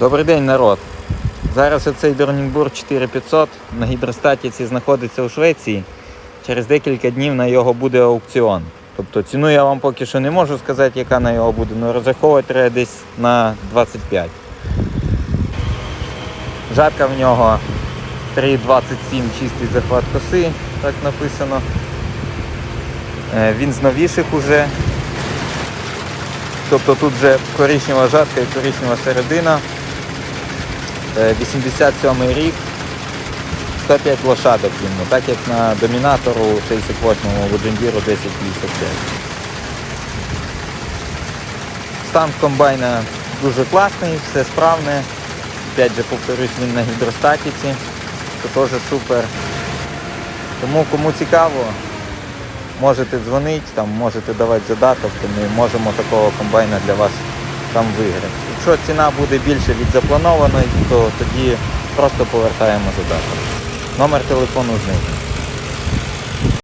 Добрий день, народ. Зараз оцей Дорнінбург 4500 на гідростатіці знаходиться у Швеції. Через декілька днів на його буде аукціон. Тобто ціну я вам поки що не можу сказати, яка на його буде, але розраховувати треба десь на 25. Жатка в нього 3,27 чистий захват коси, так написано. Е, Він з новіших уже. Тобто тут вже коричнева жатка і коричнева середина. Е, 87 рік, 105 лошадок йому, так як на домінатору 68-му Воджендіру 1055. Стан комбайна дуже класний, все справне. Опять же, повторюсь, він на гідростатіці, це теж супер. Тому кому цікаво, можете дзвонити, там, можете давати задаток, то ми можемо такого комбайна для вас там виграв. Якщо ціна буде більше від запланованої, то тоді просто повертаємо задаток. Номер телефону знизу.